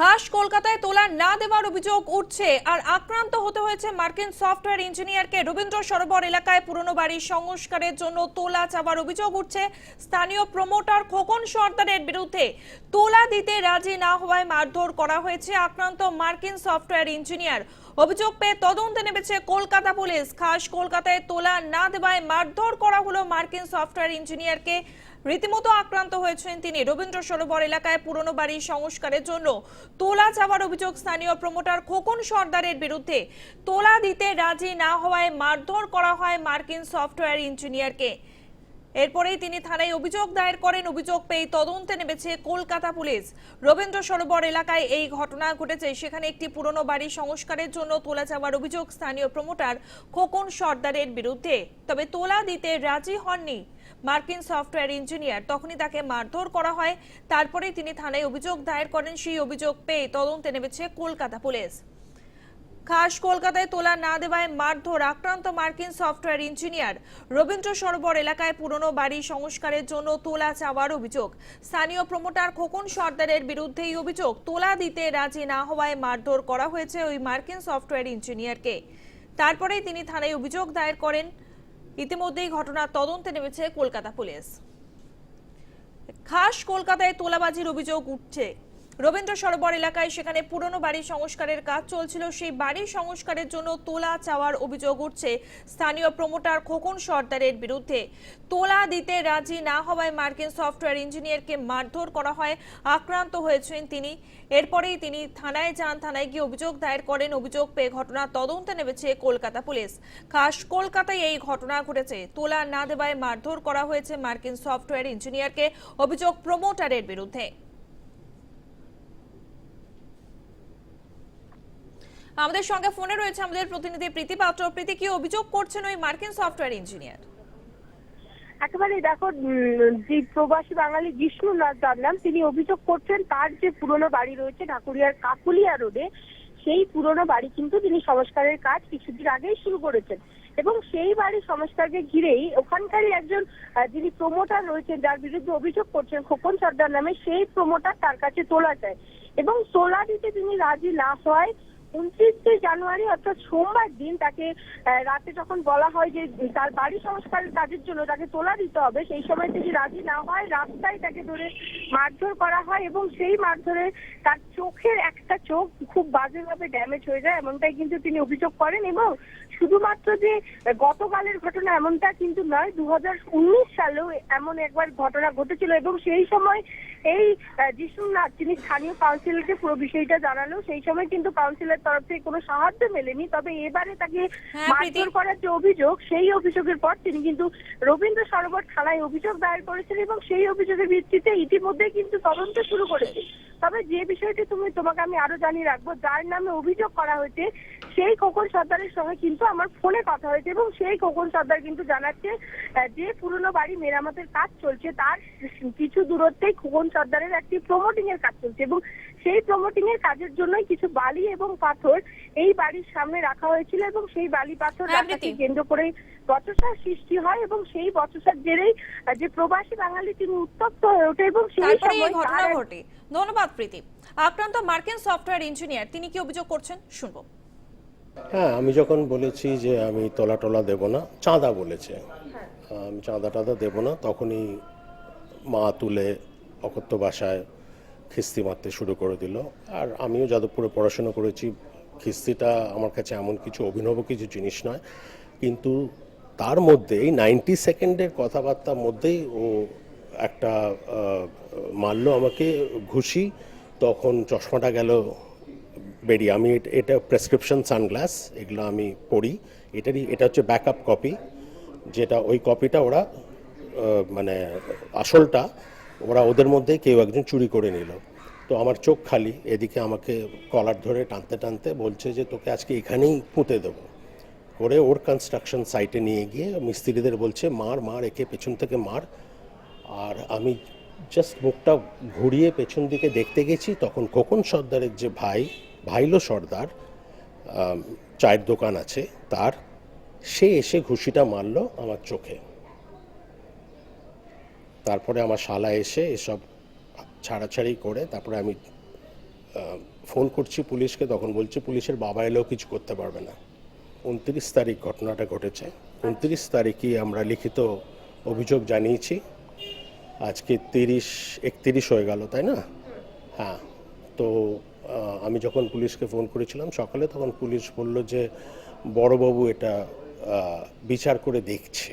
খাস কলকাতায় তোলা না দেওয়ার অভিযোগ উঠছে আর আক্রান্ত হতে হয়েছে মার্কিন সফটওয়্যার ইঞ্জিনিয়ারকে। রবীন্দ্র সরোবর এলাকায় পুরনো বাড়ির সংস্কারের জন্য তোলা চাওয়ার অভিযোগ উঠছে। স্থানীয় প্রমোটার খোকন সর্দারের বিরুদ্ধে তোলা দিতে রাজি না হওয়ায় মারধর করা হয়েছে আক্রান্ত মার্কিন সফটওয়্যার ইঞ্জিনিয়ার। অভিযোগ পেয়ে তদন্তে নেমেছে কলকাতা পুলিশ। খাস কলকাতায় তোলা না দেওয়ায় মারধর করা হলো মার্কিন সফটওয়্যার ইঞ্জিনিয়ারকে। রীতিমতো আক্রান্ত হয়েছেন তিনি। রবীন্দ্র সরোবর এলাকায় পুরনো বাড়ি সংস্কারের জন্য তোলা চাওয়ার অভিযোগ স্থানীয় প্রমোটার খোকন সর্দারের বিরুদ্ধে। তোলা দিতে রাজি না হওয়ায় মারধর করা হয় মার্কিন সফটওয়্যার ইঞ্জিনিয়ারকে। এরপরেই তিনি থানায় অভিযোগ দায়ের করেন। অভিযোগ পেয়ে তদন্তে নেমেছে কলকাতা পুলিশ। রবীন্দ্র সরোবর এলাকায় এই ঘটনা ঘটেছে। সেখানে একটি পুরনো বাড়ি সংস্কারের জন্য তোলা যাওয়ার অভিযোগ স্থানীয় প্রমোটার খোকন সর্দারের বিরুদ্ধে। তবে তোলা দিতে রাজি হননি মার্কিন সফটওয়্যার ইঞ্জিনিয়ার। তখনই তাকে মারধর করা হয়। তারপরেই তিনি থানায় অভিযোগ দায়ের করেন। সেই অভিযোগ পেয়ে তদন্তে নেমেছে কলকাতা পুলিশ। খাস কলকাতায় তোলা না দেওয়ায় মারধর আক্রান্ত মার্কিন সফটওয়্যার ইঞ্জিনিয়ার। রবীন্দ্র সরোবর এলাকায় পুরনো বাড়ি সংস্কারের জন্য তোলা চাওয়ার অভিযোগ। স্থানীয় প্রমোটার খোকন সর্দারের বিরুদ্ধে এই অভিযোগ। তোলা দিতে রাজি না হওয়ায় মারধর করা হয়েছে ওই মার্কিন সফটওয়্যার ইঞ্জিনিয়ারকে। তারপরেই তিনি থানায় অভিযোগ দায়ের করেন। ইতিমধ্যেই ঘটনার তদন্তে নেমেছে কলকাতা পুলিশ। খাস কলকাতায় তোলাবাজির অভিযোগ উঠছে। রবীন্দ্র সরোবর এলাকায় সেখানে পুরনো বাড়ি সংস্কারের কাজ চলছিল। সেই বাড়ি সংস্কারের জন্য তোলা চাওয়ার অভিযোগ উঠছে স্থানীয় প্রমোটার খোকন সর্দারের বিরুদ্ধে। তোলা দিতে রাজি না হওয়ায় মার্কিন সফটওয়্যার ইঞ্জিনিয়ারকে মারধর করা হয়। আক্রান্ত হয়েছেন তিনি। এরপরেই তিনি থানায় যান। থানায় গিয়ে অভিযোগ দায়ের করেন। অভিযোগ পেয়ে ঘটনা তদন্তে নেমেছে কলকাতা পুলিশ। খাস কলকাতায় এই ঘটনা ঘটেছে। তোলা না দেওয়ায় মারধর করা হয়েছে মার্কিন সফটওয়্যার ইঞ্জিনিয়ারকে। অভিযোগ প্রমোটারের বিরুদ্ধে। আমাদের সঙ্গে ফোনে রয়েছে আমাদের প্রতিনিধি প্রীতি পাত্র। প্রীতি, কি অভিযোগ করছেন ওই মার্কিন সফটওয়্যার ইঞ্জিনিয়ার? একেবারে দেখো যে প্রবাসী বাঙালি বিষ্ণুনাথ যার নাম তিনি অভিযোগ করছেন তার যে পুরনো বাড়ি রয়েছে ঢাকুরিয়ার কাকুলিয়া রোডে, সেই পুরনো বাড়ি কিন্তু তিনি সংস্কারের কাজ কিছুদিন আগেই শুরু করেছেন। এবং সেই বাড়ি সংস্কারকে ঘিরেই ওখানকারই একজন যিনি প্রমোটার রয়েছেন, যার বিরুদ্ধে অভিযোগ করছেন খোকন সর্দার নামে, সেই প্রমোটার তার কাছে তোলা যায় এবং তোলা দিতে তিনি রাজি না হওয়ায় উনত্রিশে জানুয়ারি অর্থাৎ সোমবার দিন তাকে রাতে যখন বলা হয় যে তার বাড়ি সংস্কারের কাজের জন্য তাকে তোলা দিতে হবে, সেই সময় তিনি রাজি না হয়, রাস্তায় তাকে ধরে মারধর করা হয় এবং সেই মারধরে তার চোখের একটা চোখ খুব বাজেভাবে ড্যামেজ হয়ে যায়, এমনটাই কিন্তু তিনি অভিযোগ করেন এবং শুধুমাত্র যে গতকালের ঘটনা এমনটা কিন্তু নয় দু হাজার উনিশ সালেও এমন একবার ঘটনা ঘটেছিল এবং সেই সময় এই যিশুনাথ তিনি স্থানীয় কাউন্সিলরকে পুরো বিষয়টা জানালো, সেই সময় কিন্তু কাউন্সিলের তরফ থেকে কোনো সাহায্য মেলেনি তবে এবারে তাকে হ্যাঁ, মারধর করার যে অভিযোগ সেই অভিযোগের পর তিনি কিন্তু রবীন্দ্র সরোবর থানায় অভিযোগ দায়ের করেছেন এবং সেই অভিযোগের ভিত্তিতে ইতিমধ্যে কিন্তু তদন্ত শুরু করেছে। তবে যে বিষয়টি তুমি তোমাকে আমি আরও জানিয়ে রাখব যার নামে অভিযোগ করা হয়েছে সেই খোকন সর্দারের সঙ্গে কিন্তু আমার ফোনে কথা হয়েছে এবং সেই খোকন সর্দার কিন্তু জানাচ্ছে যে পুরনো বাড়ি মেরামতের কাজ চলছে তার কিছু দূরত্বেই খোকন সর্দারের একটি প্রমোটিং এর কাজ চলছে এবং সেই প্রমোটিং এর কাজের জন্যই কিছু বালি এবং পাথর এই বাড়ির সামনে রাখা হয়েছিল এবং সেই বালি পাথর হ্যাঁ, রাখাকে কেন্দ্র করে বচসার সৃষ্টি হয় এবং সেই বচসার জেরেই যে প্রবাসী বাঙালি তিনি উত্তপ্ত হয়ে ওঠে এবং সেই সময় ঘটনা ঘটে। ধন্যবাদ প্রীতি। আক্রান্ত মার্কিন সফটওয়্যার ইঞ্জিনিয়ার তিনি কি অভিযোগ করছেন? শুনব। হ্যাঁ আমি যখন বলেছি যে আমি তলা টলা দেব না চাঁদা বলেছে। আমি চাঁদা টাদা দেবো না তখনই মা তুলে অকথ্য ভাষায় খিস্তি মারতে শুরু করে দিল। আর আমিও যাদবপুরে পড়াশোনা করেছি। খিস্তিটা আমার কাছে এমন কিছু অভিনব কিছু জিনিস নয়। কিন্তু তার মধ্যে এই নাইনটি সেকেন্ডের কথাবার্তার মধ্যেই ও একটা মারলো আমাকে ঘুষি। তখন চশমাটা গেল বেরিয়ে। আমি এটা প্রেসক্রিপশন সানগ্লাস, এগুলো আমি পড়ি। এটারই, এটা হচ্ছে ব্যাকআপ কপি, যেটা ওই কপিটা ওরা মানে আসলটা, ওরা ওদের মধ্যে কেউ একজন চুরি করে নিল। তো আমার চোখ খালি, এদিকে আমাকে কলার ধরে টানতে টানতে বলছে যে তোকে আজকে এখানেই পুঁতে দেবো। করে ওর কনস্ট্রাকশন সাইটে নিয়ে গিয়ে মিস্ত্রিদের বলছে, মার মার, একে পেছন থেকে মার। আর আমি জাস্ট মুখটা ঘুরিয়ে পেছন দিকে দেখতে গেছি, তখন খোকন সর্দারের যে ভাই, ভাইলো সর্দার চায়ের দোকান আছে তার, সে এসে ঘুষিটা মারলো আমার চোখে। তারপরে আমার শালা এসে এসব ছাড়াছাড়ি করে তারপরে আমি ফোন করছি পুলিশকে, তখন বলছি পুলিশের বাবা এলেও কিছু করতে পারবে না। উনত্রিশ তারিখ ঘটনাটা ঘটেছে। উনত্রিশ তারিখই আমরা লিখিত অভিযোগ জানিয়েছি। আজকে তিরিশ, একত্রিশ হয়ে গেল, তাই না? হ্যাঁ তো আমি যখন পুলিশকে ফোন করেছিলাম সকালে, তখন পুলিশ বলল যে, বড়বাবু এটা বিচার করে দেখছে।